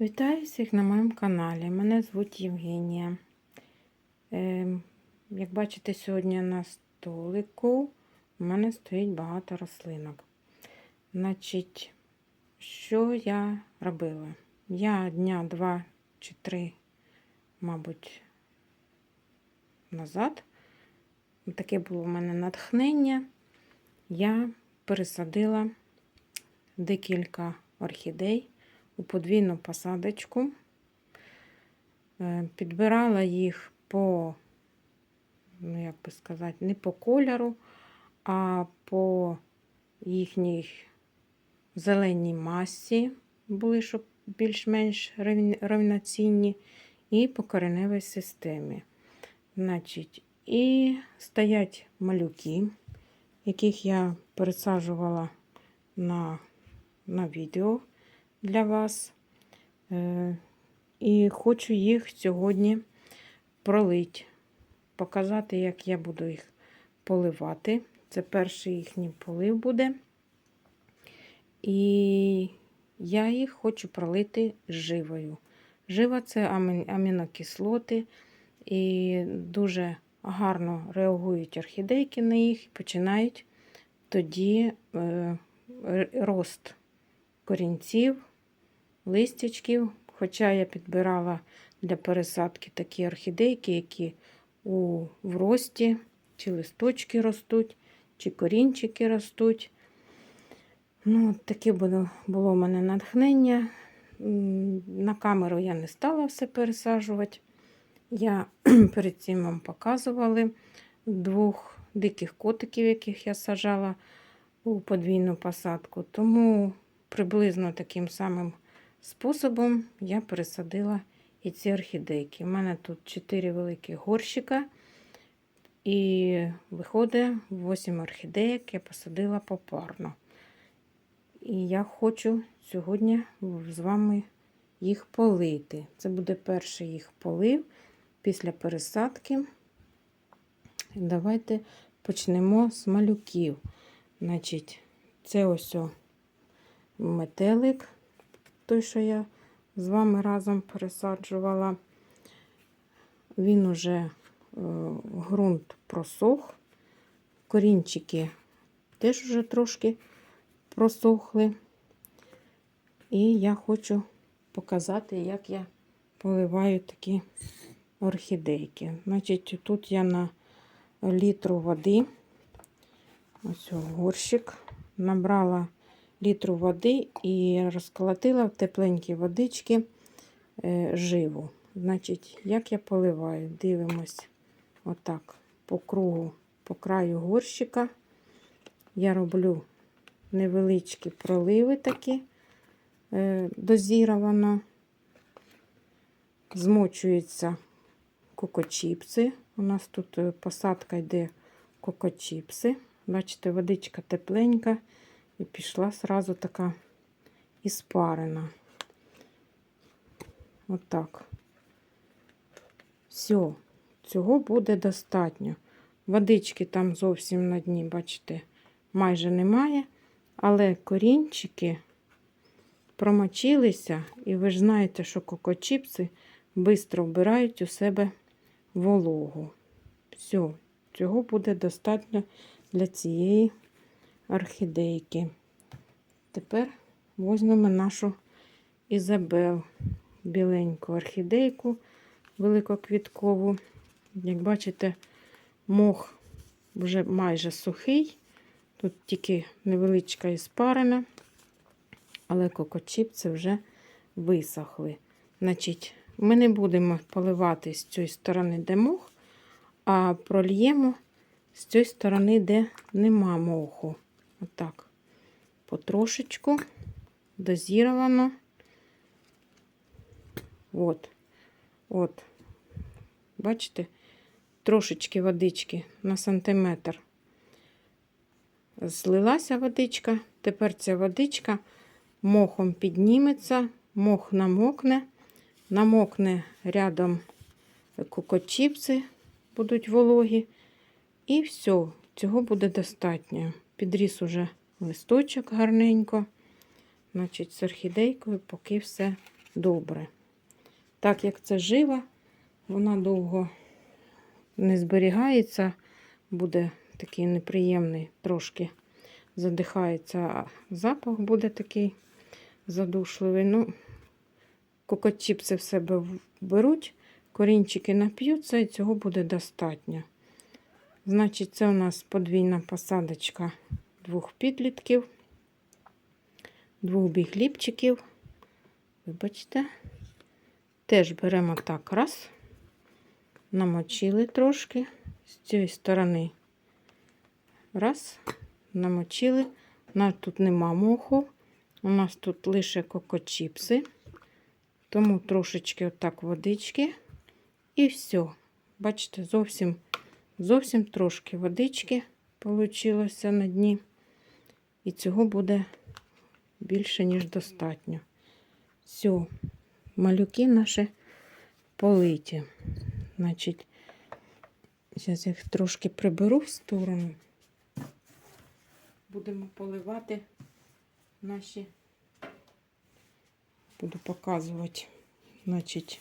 Вітаю всіх на моєму каналі. Мене звуть Євгенія. Е, як бачите, сьогодні на столику у мене стоїть багато рослинок. Значить, що я робила? Я дня два чи три, мабуть, назад. Таке було в мене натхнення. Я пересадила декілька орхідей у подвійну посадочку. Е, Підбирала їх по, ну як би сказати, не по кольору, а по їхній зеленій масі були, щоб більш-менш рівноцінні, і по кореневій системі. Значить, і стоять малюки, яких я пересаджувала на, на відео для вас. Е, І хочу їх сьогодні пролити, показати, як я буду їх поливати. Це перший їхній полив буде. І я їх хочу пролити живою. Жива це амінокислоти, і дуже гарно реагують орхідейки на їх і починають тоді е, рост корінців листячків. Хоча я підбирала для пересадки такі орхідейки, які у в рості, чи листочки ростуть, чи корінчики ростуть. Ну, Таке було, було в мене натхнення. На камеру я не стала все пересаджувати. Я перед цим вам показувала двох диких котиків, яких я сажала у подвійну посадку. Тому приблизно таким самим способом я пересадила і ці орхідейки. У мене тут 4 великі горщика, і виходить 8 орхідеїк я посадила попарно. І я хочу сьогодні з вами їх полити. Це буде перший їх полив після пересадки. Давайте почнемо з малюків. Значить, це ось метелик той, що я з вами разом пересаджувала. Він уже е, ґрунт просох, корінчики теж вже трошки просохли. І я хочу показати, як я поливаю такі орхідейки. Значить, тут я на літру води, ось горщик, набрала літру води і розколотила в тепленькі водички е, живу. Значить, як я поливаю, дивимось отак по кругу, по краю горщика. Я роблю невеличкі проливи такі е, дозіровано. Змочуються кокочіпси. У нас тут е, посадка йде кокочіпси. Бачите, водичка тепленька. І пішла сразу така іспарена. Отак. Все, цього буде достатньо. Водички там зовсім на дні, бачите, майже немає. Але корінчики промочилися, і ви ж знаєте, що кокочіпси швидко вбирають у себе вологу. Все, цього буде достатньо для цієї орхідейки. Тепер візьмемо нашу Ізабел, біленьку орхідейку великоквіткову. Як бачите, мох вже майже сухий. Тут тільки невеличка іспарина, але кокочіпці вже висохли. Значить, Ми не будемо поливати з цієї сторони, де мох, а прольємо з цієї сторони, де нема моху. Отак. Потрошечку дозіровано. От. От. Бачите, трошечки водички на сантиметр. Злилася водичка, тепер ця водичка мохом підніметься, мох намокне, намокне рядом кокочіпси будуть вологі. І все, цього буде достатньо підріс уже листочок гарненько. Значить, з орхідейкою поки все добре. Так як це жива, вона довго не зберігається, буде такий неприємний, трошки задихається, а запах буде такий задушливий. Ну, кокочіпси в себе беруть, корінчики нап'ються, і цього буде достатньо. Значить, це у нас подвійна посадочка двох підлітків, двох бігліпчиків. Вибачте. Теж беремо так раз, намочили трошки з цієї сторони. Раз, намочили. У нас тут нема моху, у нас тут лише кокочіпси. Тому трошечки отак водички. І все. Бачите, зовсім, зовсім трошки водички получилося на дні. І цього буде більше, ніж достатньо. Все, малюки наші политі. Значить, зараз їх трошки приберу в сторону. Будемо поливати наші, буду показувати, значить,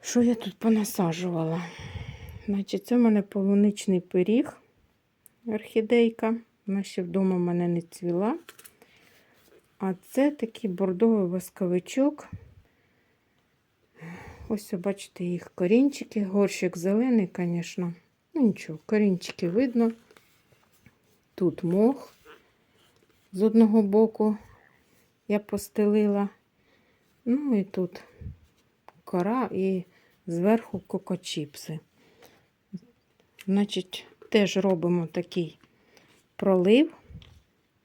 що я тут понасаджувала. Значить, це в мене полуничний пиріг, орхідейка. Вона ще вдома в мене не цвіла. А це такий бордовий восковичок. Ось, бачите, їх корінчики. Горщик зелений, звісно. Ну нічого, корінчики видно. Тут мох з одного боку я постелила. Ну і тут кора і зверху кокочіпси. Значить, теж робимо такий пролив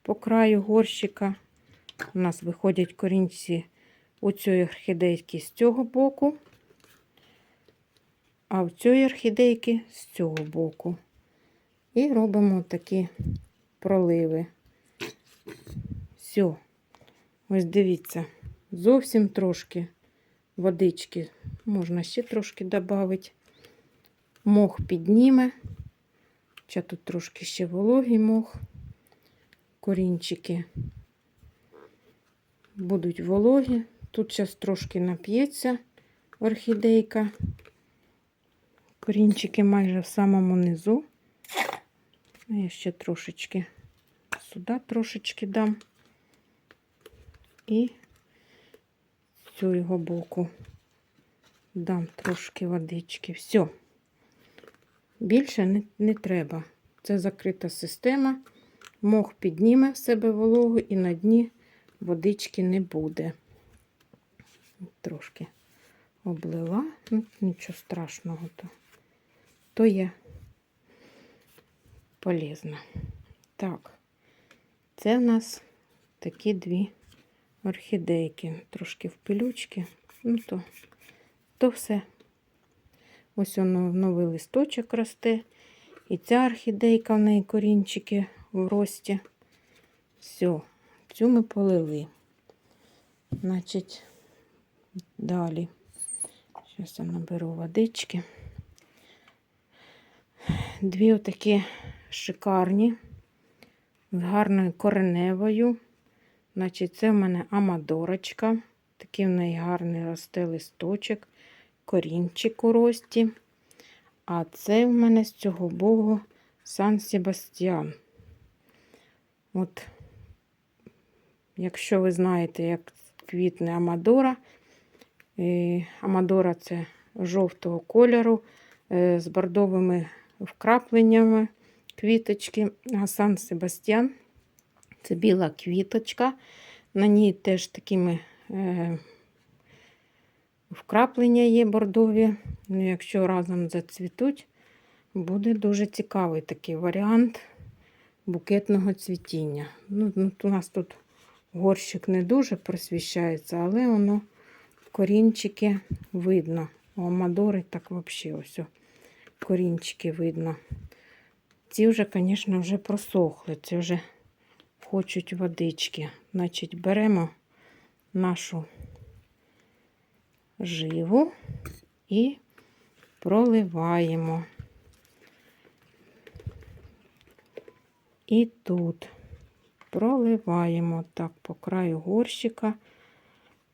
по краю горщика. У нас виходять корінці у цієї орхідейки з цього боку, а в цієї орхідейки з цього боку. І робимо такі проливи. Все. Ось дивіться, зовсім трошки водички можна ще трошки додати. Мох підніме. Хоча тут трошки ще вологий мох. Корінчики будуть вологі. Тут зараз трошки нап'ється орхідейка. Корінчики майже в самому низу. Я ще трошечки сюди трошечки дам. І з цього боку дам трошки водички. Все. Більше не, не треба. Це закрита система. Мох підніме в себе вологу і на дні водички не буде. Трошки облила, ну, нічого страшного, то, то є полезно. Так, це в нас такі дві орхідейки, трошки в пилючки, ну то, то все. Ось воно новий листочок росте. І ця орхідейка в неї корінчики в рості. Все, цю ми полили. Значить, далі. Зараз я наберу водички. Дві отакі шикарні, з гарною кореневою. Значить, це в мене амадорочка. Такий в неї гарний росте листочок, корінчик у рості. А це в мене з цього боку Сан Себастьян. От, якщо ви знаєте, як квітне Амадора, е, Амадора це жовтого кольору е, з бордовими вкрапленнями квіточки, а Сан Себастьян це біла квіточка. На ній теж такими е, вкраплення є бордові. Ну, якщо разом зацвітуть, буде дуже цікавий такий варіант букетного цвітіння. Ну, ну, У нас тут горщик не дуже просвіщається, але воно корінчики видно. У Амадори так взагалі ось корінчики видно. Ці вже, звісно, вже просохли, це вже хочуть водички. Значить, беремо нашу живу і проливаємо. І тут проливаємо так по краю горщика.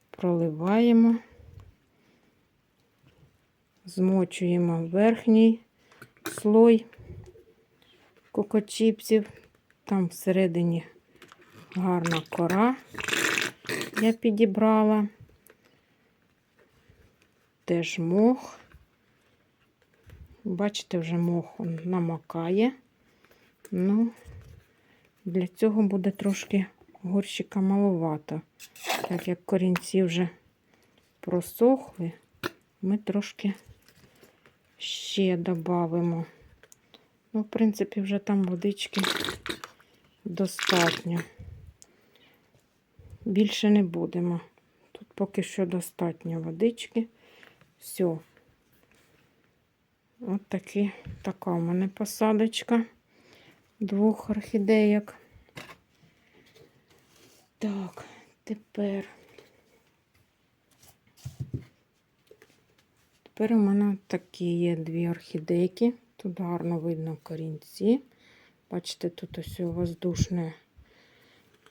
проливаємо, змочуємо верхній слой кокочіпсів. Там всередині гарна кора я підібрала. Теж мох. Бачите, вже мох он намокає. Ну, для цього буде трошки горщика маловато. Так як корінці вже просохли, ми трошки ще додамо. Ну, в принципі, вже там водички достатньо. Більше не будемо. Тут поки що достатньо водички. Все. От такі, така у мене посадочка двох орхідеєк. Так, тепер. Тепер у мене такі є дві орхідейки. Тут гарно видно корінці. Бачите, тут ось воздушне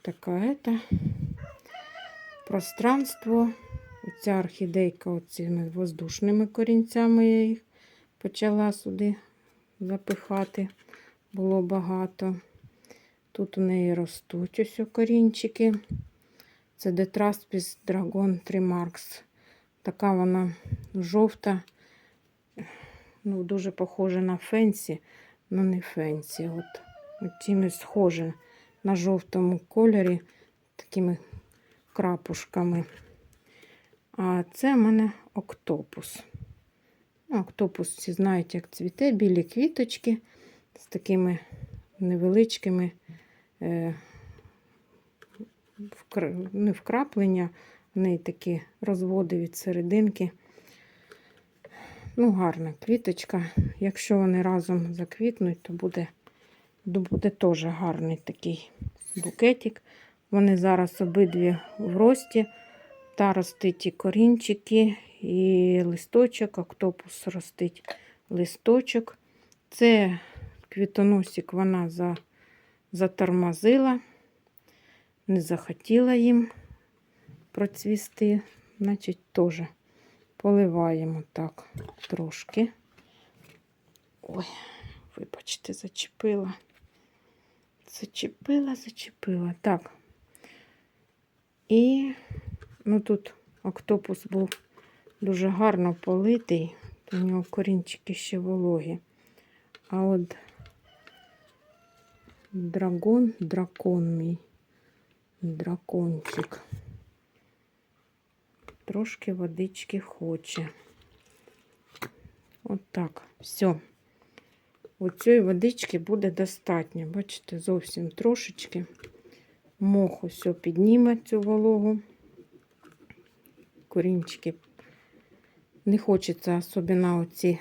таке это, пространство. Ця орхідейка оцими воздушними корінцями я їх почала сюди запихати. Було багато. Тут у неї ростуть ось корінчики. Це Detraspis Dragon Trimarks. Така вона жовта, ну, дуже похожа на фенсі, але не фенсі. От, от чимось схоже на жовтому кольорі, такими крапушками. А це в мене октопус. Ну, Октопус, всі знають, як цвіте, білі квіточки з такими невеличкими е, вкр... не вкраплення, вони такі розводи від серединки. Ну, гарна квіточка. Якщо вони разом заквітнуть, то буде, буде теж гарний такий букетик. Вони зараз обидві в рості. Та ростить і корінчики, і листочок, октопус ростить листочок. Це квітоносик вона за, затормозила, не захотіла їм процвісти, значить, теж поливаємо так трошки. Ой, вибачте, зачепила. Зачепила, зачепила. Так. І Ну тут октопус був дуже гарно политий, у нього корінчики ще вологі. А от драгон, дракон мій, дракончик. Трошки водички хоче. От так, все. Оцієї водички буде достатньо. Бачите, зовсім трошечки. Мох все підніме цю вологу корінчики. Не хочеться особливо оці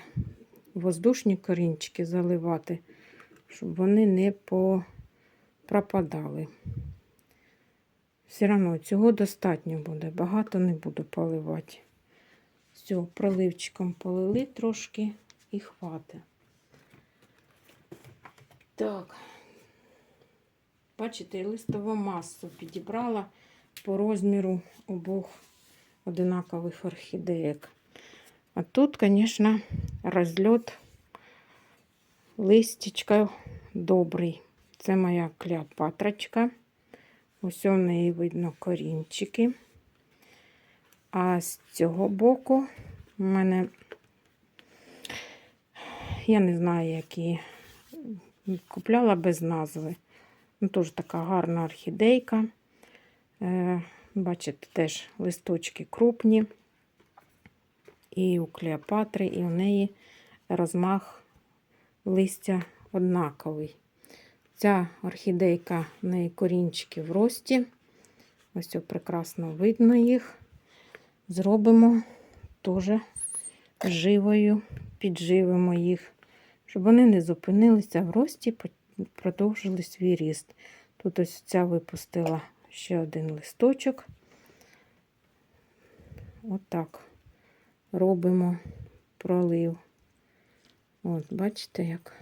воздушні корінчики заливати, щоб вони не пропадали. Все одно цього достатньо буде, багато не буду поливати. Все, проливчиком полили трошки і хватить. Так, бачите, листову масу підібрала по розміру обох одинакових орхідеек. А тут, звісно, розльот листечка добрий. Це моя клеопатрочка. Ось у неї видно корінчики. А з цього боку у мене, я не знаю, які купляла без назви. Ну, Теж така гарна орхідейка. Бачите, теж листочки крупні, і у Клеопатри, і у неї розмах листя однаковий. Ця орхідейка в неї корінчики в рості. Ось прекрасно видно їх. Зробимо теж живою, підживимо їх, щоб вони не зупинилися в рості, продовжили свій ріст. Тут ось ця випустила ще один листочок. Отак робимо пролив. От, бачите, як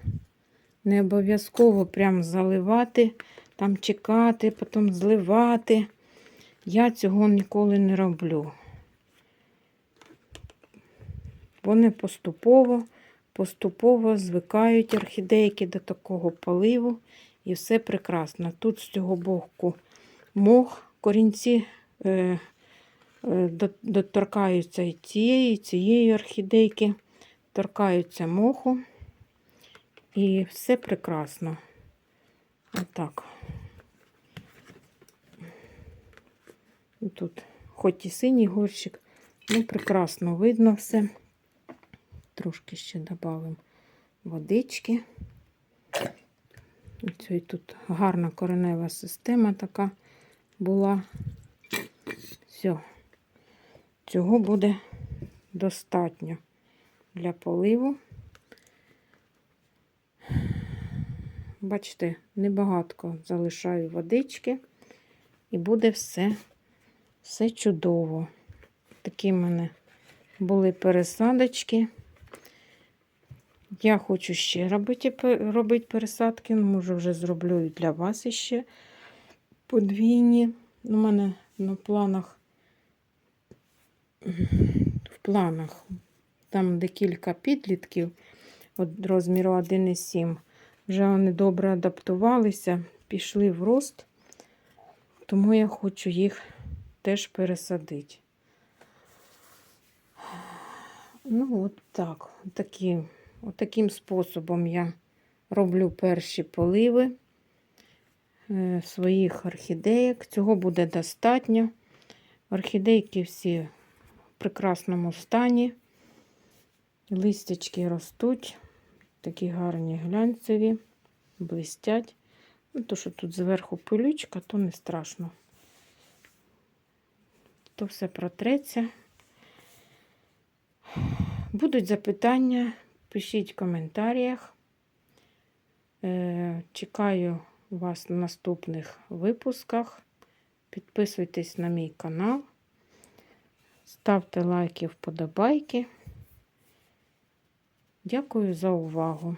не обов'язково прям заливати, там чекати, потім зливати. Я цього ніколи не роблю. Вони поступово, поступово звикають орхідейки до такого поливу, і все прекрасно. Тут з цього боку мох, корінці е, е, доторкаються і цієї, і цієї орхідейки, торкаються моху, і все прекрасно. Отак. Тут хоч і синій горщик, ну прекрасно видно все. Трошки ще додамо водички. Оце і тут гарна коренева система така була. Все. Цього буде достатньо для поливу. Бачите, небагатко залишаю водички, і буде все, все чудово. Такі в мене були пересадочки. Я хочу ще робити, робити пересадки. ну, Може, вже зроблю і для вас ще подвійні. У мене на планах в планах там декілька підлітків от розміру 1,7. Вже вони добре адаптувалися, пішли в рост, тому я хочу їх теж пересадити. Ну, от так. Такі, от способом я роблю перші поливи своїх орхідеїк. Цього буде достатньо. Орхідейки всі в прекрасному стані. Листячки ростуть, такі гарні глянцеві, блистять. Ну, то, що тут зверху пилючка, то не страшно. То все протреться. Будуть запитання, пишіть в коментарях. Е, Чекаю вас на наступних випусках. Підписуйтесь на мій канал, ставте лайки, вподобайки. Дякую за увагу.